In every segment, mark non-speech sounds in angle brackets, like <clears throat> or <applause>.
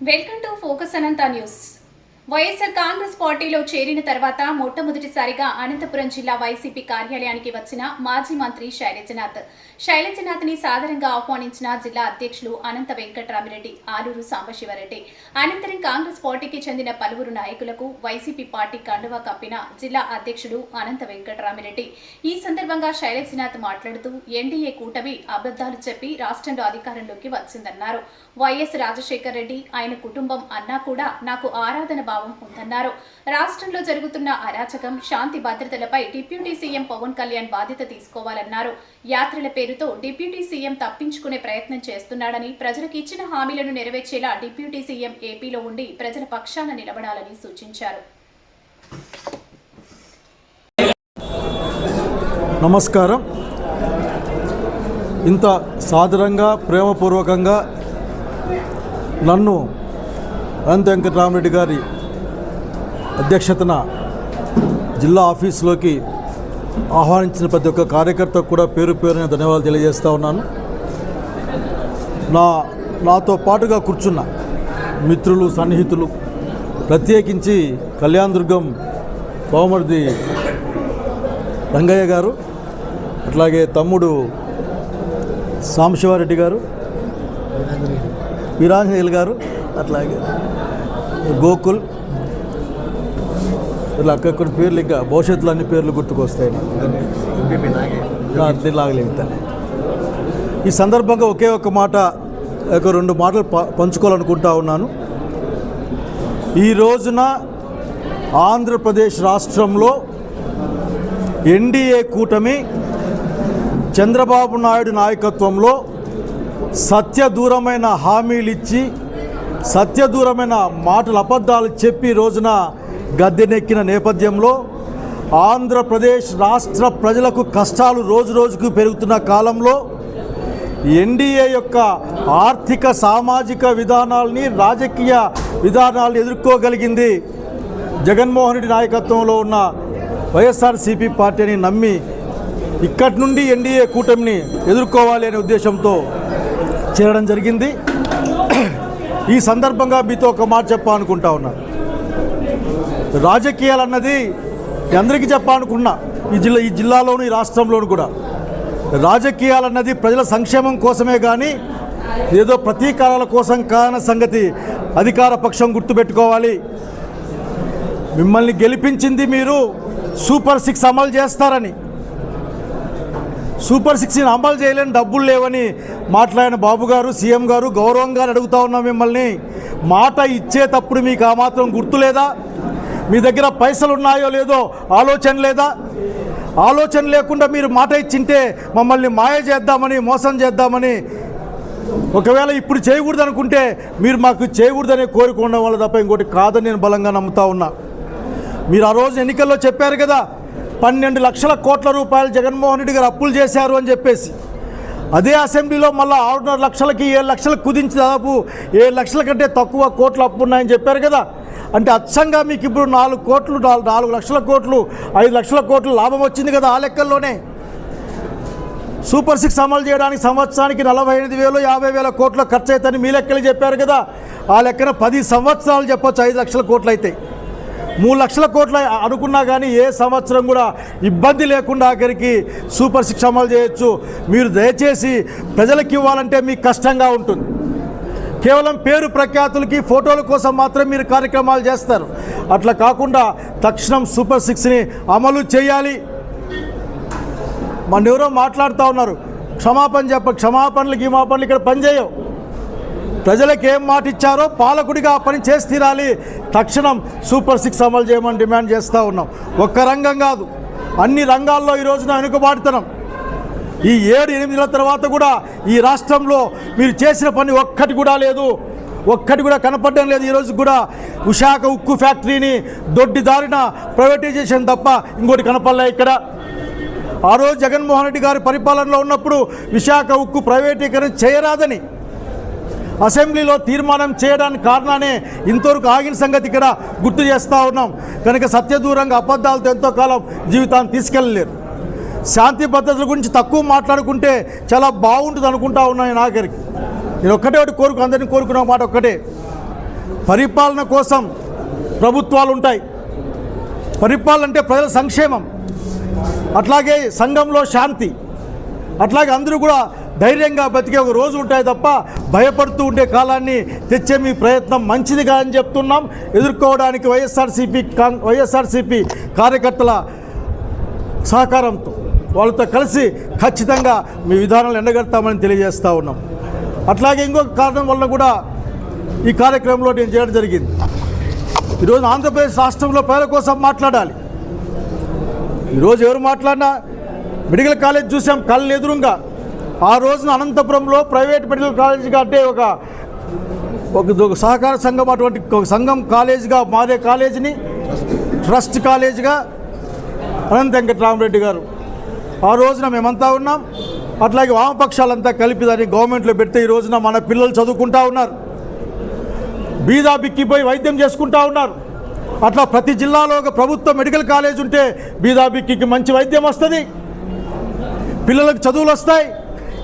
welcome to focus Anantha news YSR Congress పార్టీలో చేరిన తర్వాత మొట్టమొదటిసారిగా అనంతపురం జిల్లా వైసీపీ కార్యాలయానికి వచ్చిన మాజీ మంత్రి శైలజనాథ్. శైలజనాథ్ని సాదరంగా ఆహ్వానించిన జిల్లా అధ్యక్షులు అనంత వెంకటరామిరెడ్డి ఆలూరు సాంబశివరెడ్డి. అనంతరం కాంగ్రెస్ పార్టీకి చెందిన పలువురు నాయకులకు వైసీపీ పార్టీ కండువా కప్పిన జిల్లా అధ్యక్షుడు అనంత వెంకటరామిరెడ్డి. ఈ సందర్భంగా శైలజనాథ్ మాట్లాడుతూ ఎన్డీఏ కూటమి అబద్దాలు చెప్పి రాష్ట్రంలో అధికారంలోకి వచ్చిందన్నారు. వైఎస్ రాజశేఖర్ రెడ్డి ఆయన కుటుంబం అన్నా కూడా నాకు ఆరాధన భావం ఉందన్నారు రాష్ట్రంలో జరుగుతున్న అరాచకం శాంతి భద్రతలపై డిప్యూటీ సీఎం పవన్ కళ్యాణ్ బాధ్యత తీసుకోవాలన్నారు. యాత్రల పేరుతో డిప్యూటీ సీఎం తప్పించుకునే ప్రయత్నం చేస్తున్నాడని ప్రజలకు ఇచ్చిన హామీలను నెరవేర్చేలా డిప్యూటీ సీఎం ఏపీలో ఉండి ప్రజల పక్షాన నిలబడాలని సూచించారు. నమస్కారం. ఇంత సాదరంగా ప్రేమపూర్వకంగా నన్ను అనంత వెంకటరామరెడ్డి గారి అధ్యక్షతన జిల్లా ఆఫీసులోకి ఆహ్వానించిన ప్రతి ఒక్క కార్యకర్తకు కూడా పేరు పేరున ధన్యవాదాలు తెలియజేస్తూ ఉన్నాను. నా నాతో పాటుగా కూర్చున్న మిత్రులు సన్నిహితులు ప్రత్యేకించి కళ్యాణ్ దుర్గం కోమర్ది రంగయ్య గారు అట్లాగే తమ్ముడు సాంశివారెడ్డి గారు వీరాంజనేయులు గారు అట్లాగే గోకుల్ ఇలా అక్కడ పేర్లు ఇంకా భవిష్యత్తులో అన్ని పేర్లు గుర్తుకొస్తాయి. లాగలేదు ఈ సందర్భంగా ఒకే ఒక మాట ఒక రెండు మాటలు ప- పంచుకోవాలనుకుంటా ఉన్నాను. ఈ రోజున ఆంధ్రప్రదేశ్ రాష్ట్రంలో ఎన్డీఏ కూటమి చంద్రబాబు నాయుడు నాయకత్వంలో సత్యదూరమైన హామీలు ఇచ్చి సత్యదూరమైన మాటలు అబద్ధాలు చెప్పి రోజున గద్దెనెక్కిన నేపథ్యంలో ఆంధ్రప్రదేశ్ రాష్ట్ర ప్రజలకు కష్టాలు రోజు రోజుకు పెరుగుతున్న కాలంలో ఎన్డీఏ యొక్క ఆర్థిక సామాజిక విధానాల్ని రాజకీయ విధానాలను ఎదుర్కోగలిగింది జగన్మోహన్ రెడ్డి నాయకత్వంలో ఉన్న వైఎస్ఆర్సీపీ పార్టీని నమ్మి ఇక్కడి నుండి ఎన్డీఏ కూటమిని ఎదుర్కోవాలి అనే ఉద్దేశంతో చేరడం జరిగింది. ఈ సందర్భంగా మీతో ఒక మాట చెప్పాలనుకుంటా ఉన్నా. రాజకీయాలు అన్నది అందరికీ చెప్పాలనుకున్నా ఈ జిల్లా ఈ జిల్లాలోను ఈ రాష్ట్రంలోను కూడా. రాజకీయాలు అన్నది ప్రజల సంక్షేమం కోసమే కానీ ఏదో ప్రతీకారాల కోసం కాన సంగతి అధికార పక్షం గుర్తుపెట్టుకోవాలి. మిమ్మల్ని గెలిపించింది మీరు సూపర్ సిక్స్ అమలు చేస్తారని. సూపర్ సిక్స్ని అమలు చేయలేని డబ్బులు లేవని మాట్లాడిన బాబు గారు సీఎం గారు గౌరవంగా అడుగుతా ఉన్నాం మిమ్మల్ని. మాట ఇచ్చేటప్పుడు మీకు ఆ మాత్రం గుర్తు లేదా మీ దగ్గర పైసలు ఉన్నాయో లేదో ఆలోచన లేదా? ఆలోచన లేకుండా మీరు మాట ఇచ్చింటే మమ్మల్ని మాయ చేద్దామని మోసం చేద్దామని ఒకవేళ ఇప్పుడు చేయకూడదు అనుకుంటే మీరు మాకు చేయకూడదనే కోరిక ఉండడం వల్ల తప్ప ఇంకోటి కాదని నేను బలంగా నమ్ముతా ఉన్నా. మీరు ఆ రోజు ఎన్నికల్లో చెప్పారు కదా పన్నెండు లక్షల కోట్ల రూపాయలు జగన్మోహన్ రెడ్డి గారు అప్పులు చేశారు అని చెప్పేసి. అదే అసెంబ్లీలో మళ్ళీ ఆరున్నర లక్షలకి ఏడు లక్షలకు కుదించి దాదాపు ఏడు లక్షల కంటే తక్కువ కోట్లు అప్పు ఉన్నాయని చెప్పారు కదా. అంటే అచ్చంగా మీకు ఇప్పుడు నాలుగు కోట్లు నాలుగు లక్షల కోట్లు ఐదు లక్షల కోట్లు లాభం వచ్చింది కదా ఆ లెక్కల్లోనే. సూపర్ సిక్స్ అమలు చేయడానికి సంవత్సరానికి నలభై ఎనిమిది వేలు యాభై వేల కోట్ల ఖర్చు అవుతుందని మీ లెక్కలు చెప్పారు కదా. ఆ లెక్కన పది సంవత్సరాలు చెప్పొచ్చు ఐదు లక్షల కోట్లు అవుతాయి మూడు లక్షల కోట్ల అనుకున్నా కానీ ఏ సంవత్సరం కూడా ఇబ్బంది లేకుండా ఆఖరికి సూపర్ సిక్స్ అమలు చేయొచ్చు. మీరు దయచేసి ప్రజలకు ఇవ్వాలంటే మీకు కష్టంగా ఉంటుంది. కేవలం పేరు ప్రఖ్యాతులకి ఫోటోల కోసం మాత్రం మీరు కార్యక్రమాలు చేస్తారు. అట్లా కాకుండా తక్షణం సూపర్ సిక్స్ని అమలు చేయాలి. మన ఎవరో మాట్లాడుతూ ఉన్నారు. క్షమాపణ చెప్ప క్షమాపణలు గిమాపణలు ఇక్కడ పనిచేయవు. ప్రజలకు ఏం మాట ఇచ్చారో పాలకుడిగా ఆ పని చేసి తీరాలి. తక్షణం సూపర్ సిక్స్ అమలు చేయమని డిమాండ్ చేస్తూ ఉన్నాం. ఒక్క రంగం కాదు. అన్ని రంగాల్లో ఈ రోజున వెనుకబాటుతనం. ఈ ఏడు ఎనిమిది నెలల తర్వాత కూడా ఈ రాష్ట్రంలో మీరు చేసిన పని ఒక్కటి కూడా లేదు. ఒక్కటి కూడా కనపడడం లేదు. ఈరోజు కూడా విశాఖ ఉక్కు ఫ్యాక్టరీని దొడ్డి దారిన ప్రైవేటైజేషన్ తప్ప ఇంకోటి కనపడలే ఇక్కడ. ఆ రోజు జగన్మోహన్ రెడ్డి గారి పరిపాలనలో ఉన్నప్పుడు విశాఖ ఉక్కు ప్రైవేటీకరణ చేయరాదని అసెంబ్లీలో తీర్మానం చేయడానికి కారణానే ఇంతవరకు ఆగిన సంగతి ఇక్కడ గుర్తు చేస్తూ ఉన్నాం. కనుక సత్యదూరంగా అబద్ధాలతో ఎంతో కాలం జీవితాన్ని తీసుకెళ్ళలేరు. శాంతి భద్రతల గురించి తక్కువ మాట్లాడుకుంటే చాలా బాగుంటుంది అనుకుంటా ఉన్నాను నాగరికి నేను ఒక్కటే ఒకటి కోరుకు అందరినీ కోరుకున్న మాట ఒక్కటే. పరిపాలన కోసం ప్రభుత్వాలు ఉంటాయి. పరిపాలన అంటే ప్రజల సంక్షేమం. అట్లాగే సంఘంలో శాంతి. అట్లాగే అందరూ కూడా ధైర్యంగా బతికే ఒక రోజు ఉంటాయి తప్ప భయపడుతూ ఉండే కాలాన్ని తెచ్చే మీ ప్రయత్నం మంచిదిగా అని చెప్తున్నాం. ఎదుర్కోవడానికి వైఎస్ఆర్సీపీ కాంగ్ వైఎస్ఆర్సీపీ కార్యకర్తల సహకారంతో. వాళ్ళతో కలిసి ఖచ్చితంగా మీ విధానాలు ఎండగడతామని తెలియజేస్తూ ఉన్నాం. అట్లాగే ఇంకొక కారణం వల్ల కూడా ఈ కార్యక్రమంలో నేను చేయడం జరిగింది. ఈరోజు ఆంధ్రప్రదేశ్ రాష్ట్రంలో పేద కోసం మాట్లాడాలి. ఈరోజు ఎవరు మాట్లాడినా మెడికల్ కాలేజ్ చూసాం కళ్ళు ఎదురుగా. ఆ రోజున అనంతపురంలో ప్రైవేట్ మెడికల్ కాలేజీగా అంటే ఒక ఒక ఒక సహకార సంఘం అటువంటి ఒక సంఘం కాలేజీగా మారే కాలేజీని ట్రస్ట్ కాలేజీగా అనంత వెంకటరామరెడ్డి గారు ఆ రోజున మేమంతా ఉన్నాం. అట్లాగే వామపక్షాలంతా కలిపి దాన్ని గవర్నమెంట్లో పెడితే ఈ రోజున మన పిల్లలు చదువుకుంటా ఉన్నారు. బీదా బిక్కిపోయి వైద్యం చేసుకుంటా ఉన్నారు. అట్లా ప్రతి జిల్లాలో ఒక ప్రభుత్వ మెడికల్ కాలేజ్ ఉంటే బీదా బిక్కికి మంచి వైద్యం వస్తుంది. పిల్లలకు చదువులు వస్తాయి.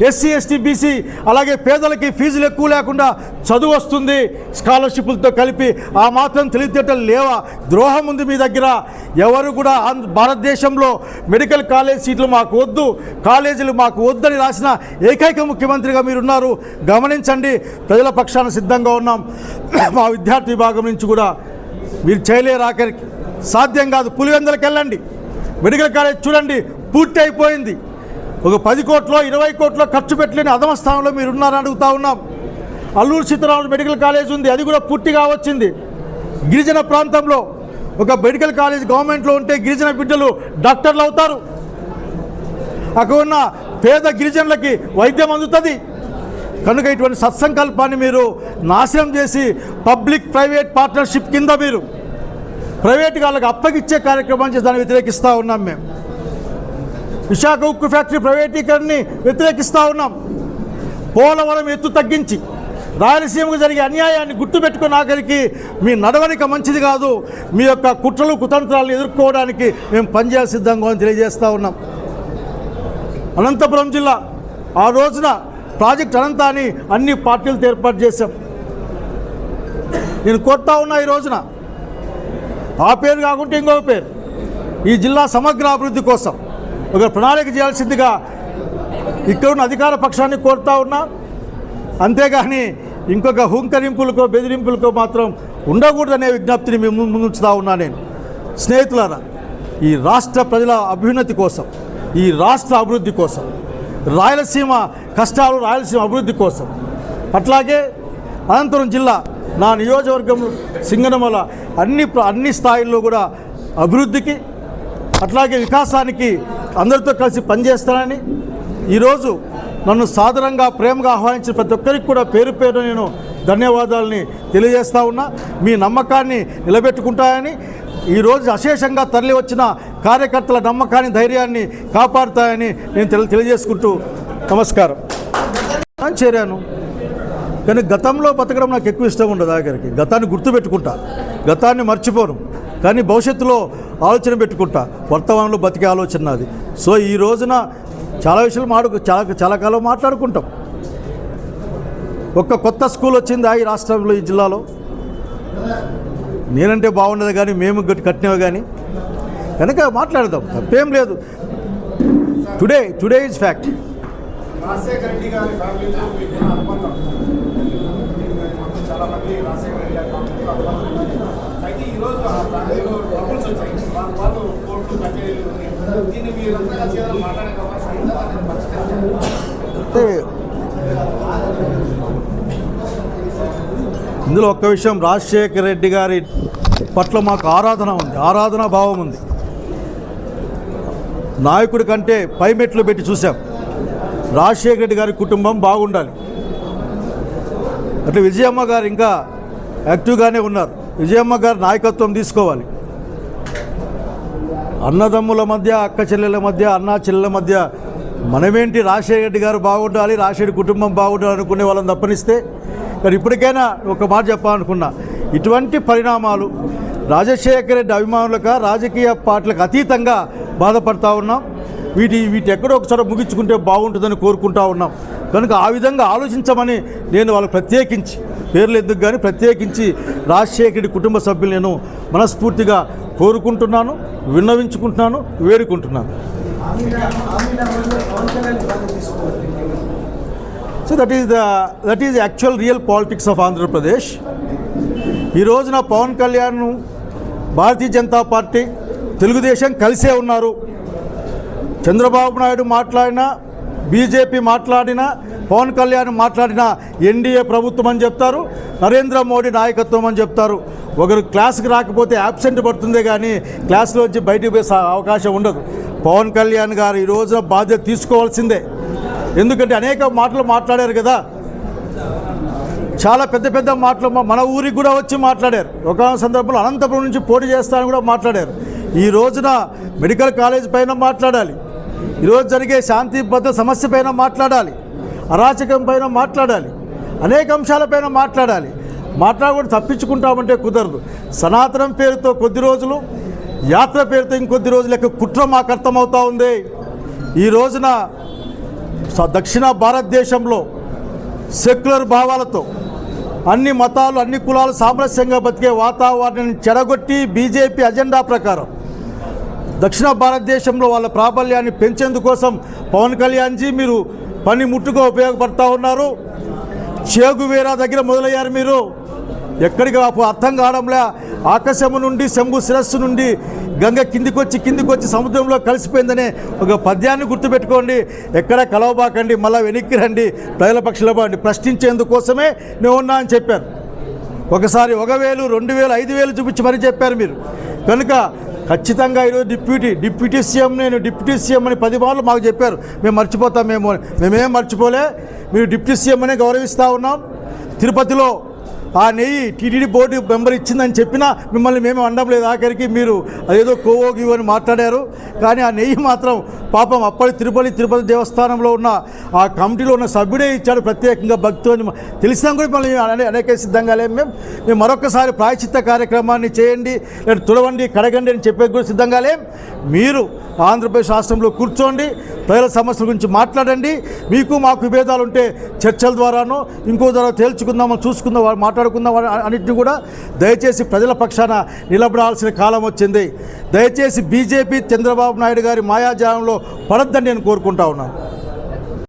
ఎస్సీ ఎస్టీ బీసీ అలాగే పేదలకి ఫీజులు ఎక్కువ లేకుండా చదువు వస్తుంది. స్కాలర్షిప్లతో కలిపి ఆ మాత్రం తెలివితేటలు లేవా? ద్రోహం ఉంది మీ దగ్గర. ఎవరు కూడా భారతదేశంలో మెడికల్ కాలేజ్ సీట్లు మాకు వద్దు. కాలేజీలు మాకు వద్దని రాసిన ఏకైక ముఖ్యమంత్రిగా మీరున్నారు. గమనించండి ప్రజల పక్షాన సిద్ధంగా ఉన్నాం. <clears throat> మా విద్యార్థి విభాగం నుంచి కూడా మీరు చేయలేరు ఆఖరికి. సాధ్యం కాదు. పులివెందలకు వెళ్ళండి. మెడికల్ కాలేజ్ చూడండి పూర్తి అయిపోయింది. ఒక పది కోట్లో ఇరవై కోట్లో ఖర్చు పెట్టలేని అధమ స్థానంలో మీరు ఉన్నారని అడుగుతా ఉన్నాం. అల్లూరు సీతారామరాజు మెడికల్ కాలేజ్ ఉంది అది కూడా పూర్తిగా వచ్చింది. గిరిజన ప్రాంతంలో ఒక మెడికల్ కాలేజ్ గవర్నమెంట్లో ఉంటే గిరిజన బిడ్డలు డాక్టర్లు అవుతారు. అక్కడ ఉన్న పేద గిరిజనులకి వైద్యం అందుతుంది. కనుక ఇటువంటి సత్సంకల్పాన్ని మీరు నాశనం చేసి పబ్లిక్ ప్రైవేట్ పార్ట్నర్షిప్ కింద మీరు ప్రైవేట్ వాళ్ళకి అప్పగిచ్చే కార్యక్రమం చేసి దాన్ని వ్యతిరేకిస్తూ ఉన్నాం మేము. విశాఖ ఉక్కు ఫ్యాక్టరీ ప్రైవేటీకరణని వ్యతిరేకిస్తూ ఉన్నాం. పోలవరం ఎత్తు తగ్గించి రాయలసీమకు జరిగే అన్యాయాన్ని గుర్తుపెట్టుకున్న ఆఖరికి మీ నడవడిక మంచిది కాదు. మీ యొక్క కుట్రలు కుతంత్రాలను ఎదుర్కోవడానికి మేము పనిచేయాలి సిద్ధంగా అని తెలియజేస్తూ ఉన్నాం. అనంతపురం జిల్లా ఆ రోజున ప్రాజెక్ట్ అనంతాన్ని అన్ని పార్టీలతో ఏర్పాటు చేశాం. నేను కొడతా ఉన్నా ఈ రోజున ఆ పేరు కాకుంటే ఇంకొక పేరు. ఈ జిల్లా సమగ్ర అభివృద్ధి కోసం ఒక ప్రణాళిక చేయాల్సిందిగా ఇక్కడున్న అధికార పక్షాన్ని కోరుతా ఉన్నా. అంతేగాని ఇంకొక హుంకరింపులకో బెదిరింపులకో మాత్రం ఉండకూడదనే విజ్ఞప్తిని మేము ముందుంచుతా ఉన్నా నేను. స్నేహితులారా ఈ రాష్ట్ర ప్రజల అభ్యున్నతి కోసం ఈ రాష్ట్ర అభివృద్ధి కోసం రాయలసీమ కష్టాలు రాయలసీమ అభివృద్ధి కోసం అట్లాగే అనంతపురం జిల్లా నా నియోజకవర్గం సింగనమల అన్ని అన్ని స్థాయిల్లో కూడా అభివృద్ధికి అట్లాగే వికాసానికి అందరితో కలిసి పనిచేస్తానని ఈరోజు నన్ను సాధారణంగా ప్రేమగా ఆహ్వానించిన ప్రతి ఒక్కరికి కూడా పేరు పేరు నేను ధన్యవాదాలని తెలియజేస్తా ఉన్నా. మీ నమ్మకాన్ని నిలబెట్టుకుంటాయని ఈరోజు అశేషంగా తరలి వచ్చిన కార్యకర్తల నమ్మకాన్ని ధైర్యాన్ని కాపాడుతాయని నేను తెలి తెలియజేసుకుంటూ నమస్కారం. నేను చేరాను. కానీ గతంలో బతకడం నాకు ఎక్కువ ఇష్టం ఉండదు ఆఖరికి గతాన్ని గుర్తుపెట్టుకుంటా. గతాన్ని మర్చిపోను. కానీ భవిష్యత్తులో ఆలోచన పెట్టుకుంటా. వర్తమానంలో బతికే ఆలోచన నాది. సో ఈ రోజున చాలా విషయాలు మాడు చాలా చాలా కాలం మాట్లాడుకుంటాం. ఒక్క కొత్త స్కూల్ వచ్చింది ఈ రాష్ట్రంలో ఈ జిల్లాలో. నేనంటే బాగుండదు కానీ మేము గట్టి కట్టినవి కానీ. కనుక మాట్లాడదాం తప్పేం లేదు. Today today is fact Rajasekhara Reddy గారి ఫ్యామిలీతో మీకు ఉన్న అనుబంధం చాలా మంది రాజశేఖర రెడ్డి గారి ఫ్యామిలీతో అనుబంధం ఉంది. అయితే ఈరోజు ఆ ఫ్యామిలీలో ట్రబుల్స్ వచ్చాయి వాళ్ళ వాళ్ళు కోర్టు కచేరీలు ఉన్నాయి దీన్ని మీరంతా కలిసి ఏదైనా మాట్లాడే అవకాశం ఉందా దాన్ని పరిష్కరించాలి అంటే ఇందులో ఒక్క విషయం రాజశేఖర రెడ్డి గారి పట్ల మాకు ఆరాధన ఉంది ఆరాధన భావం ఉంది. నాయకుడి కంటే పై మెట్లు పెట్టి చూసాం రాజశేఖర రెడ్డి గారి కుటుంబం బాగుండాలి. అట్లా విజయమ్మ గారు ఇంకా యాక్టివ్గానే ఉన్నారు. విజయమ్మ గారు నాయకత్వం తీసుకోవాలి. అన్నదమ్ముల మధ్య అక్క చెల్లెల మధ్య అన్నా చెల్లెల మధ్య మనమేంటి రాజశేఖర రెడ్డి గారు బాగుండాలి రాజశేఖర కుటుంబం బాగుండాలి అనుకునే వాళ్ళని తప్పనిస్తే మరి ఇప్పటికైనా ఒక మాట చెప్పాలనుకున్నా ఇటువంటి పరిణామాలు రాజశేఖర రెడ్డి అభిమానులక రాజకీయ పార్టీలకు అతీతంగా బాధపడతా ఉన్నాం. వీటి వీటి ఎక్కడో ఒకసారి ముగించుకుంటే బాగుంటుందని కోరుకుంటా ఉన్నాం. కనుక ఆ విధంగా ఆలోచించమని నేను వాళ్ళకి ప్రత్యేకించి పేర్లు ఎందుకు కానీ ప్రత్యేకించి రాజశేఖరుడి కుటుంబ సభ్యులు నేను మనస్ఫూర్తిగా కోరుకుంటున్నాను విన్నవించుకుంటున్నాను వేడుకుంటున్నాను. So that is the that is actual real politics of Andhra Pradesh ఈ రోజున పవన్ కళ్యాణ్ భారతీయ జనతా పార్టీ తెలుగుదేశం కలిసే ఉన్నారు. చంద్రబాబు నాయుడు మాట్లాడినా బీజేపీ మాట్లాడినా పవన్ కళ్యాణ్ మాట్లాడినా ఎన్డీఏ ప్రభుత్వం అని చెప్తారు నరేంద్ర మోడీ నాయకత్వం అని చెప్తారు. ఒకరు క్లాస్కి రాకపోతే యాబ్సెంట్ పడుతుందే కానీ క్లాస్లో వచ్చి బయటకు పోయే అవకాశం ఉండదు. పవన్ కళ్యాణ్ గారు ఈ రోజున బాధ్యత తీసుకోవాల్సిందే. ఎందుకంటే అనేక మాటలు మాట్లాడారు కదా. చాలా పెద్ద పెద్ద మాటలు మన ఊరికి కూడా వచ్చి మాట్లాడారు. ఒక సందర్భంలో అనంతపురం నుంచి పోటీ చేస్తానని కూడా మాట్లాడారు. ఈ రోజున మెడికల్ కాలేజ్ పైన మాట్లాడాలి. ఈరోజు జరిగే శాంతి భద్ర సమస్య పైన మాట్లాడాలి అరాచకం పైన మాట్లాడాలి అనేక అంశాలపైన మాట్లాడాలి. మాట్లాడకుండా తప్పించుకుంటామంటే కుదరదు. సనాతనం పేరుతో కొద్ది రోజులు యాత్ర పేరుతో ఇంకొద్ది రోజులు యొక్క కుట్ర మాకు అర్థమవుతూ ఉంది. ఈ రోజున దక్షిణ భారతదేశంలో సెక్యులర్ భావాలతో అన్ని మతాలు అన్ని కులాలు సామరస్యంగా బతికే వాతావరణాన్ని చెడగొట్టి బీజేపీ అజెండా ప్రకారం దక్షిణ భారతదేశంలో వాళ్ళ ప్రాబల్యాన్ని పెంచేందుకోసం పవన్ కళ్యాణ్జీ మీరు పని ముట్టుగా ఉపయోగపడతా ఉన్నారు. చేగువేరా దగ్గర మొదలయ్యారు మీరు. ఎక్కడికి అర్థం కావడంలే ఆకాశము నుండి శంభు శిరస్సు నుండి గంగ కిందికొచ్చి కిందికొచ్చి సముద్రంలో కలిసిపోయిందనే ఒక పద్యాన్ని గుర్తుపెట్టుకోండి. ఎక్కడ కలవబాకండి మళ్ళీ వెనక్కి రండి ప్రజల పక్షుల ప్రశ్నించేందుకోసమే నేను ఉన్నా అని చెప్పారు. ఒకసారి ఒక వేలు రెండు వేలు ఐదు వేలు చూపించి మరీ చెప్పారు మీరు. కనుక ఖచ్చితంగా ఈరోజు డిప్యూటీ డిప్యూటీ సీఎం నేను డిప్యూటీ సీఎం అని పది మార్లు మాకు చెప్పారు. మేము మర్చిపోతాం మేము. మేమేం మర్చిపోలే. మీరు డిప్యూటీ సీఎం అనే గౌరవిస్తూ ఉన్నాం. తిరుపతిలో ఆ నెయ్యి టీటీడీ బోర్డు మెంబర్ ఇచ్చిందని చెప్పినా మిమ్మల్ని మేము అనడం లేదు. ఆఖరికి మీరు అదేదో కోవోగి అని మాట్లాడారు. కానీ ఆ నెయ్యి మాత్రం పాపం అప్పటి తిరుపతి తిరుపతి దేవస్థానంలో ఉన్న ఆ కమిటీలో ఉన్న సభ్యుడే ఇచ్చాడు ప్రత్యేకంగా భక్తు అని తెలిసినా కూడా మళ్ళీ అనే అనేక సిద్ధంగా లేము మేము మేము మరొకసారి ప్రాయచిత్త కార్యక్రమాన్ని చేయండి లేదా తుడవండి కడగండి అని చెప్పేది కూడా సిద్ధంగా లేం. మీరు ఆంధ్రప్రదేశ్ రాష్ట్రంలో కూర్చోండి ప్రజల సమస్యల గురించి మాట్లాడండి. మీకు మాకు విభేదాలు ఉంటే చర్చల ద్వారానో ఇంకో ద్వారా తేల్చుకుందామో చూసుకుందాం మాట్లాడు మాట్లాడుకుందాం అన్నింటినీ కూడా దయచేసి ప్రజల పక్షాన నిలబడాల్సిన కాలం వచ్చింది. దయచేసి బీజేపీ చంద్రబాబు నాయుడు గారి మాయాజాలంలో పడద్దని నేను కోరుకుంటా ఉన్నాను.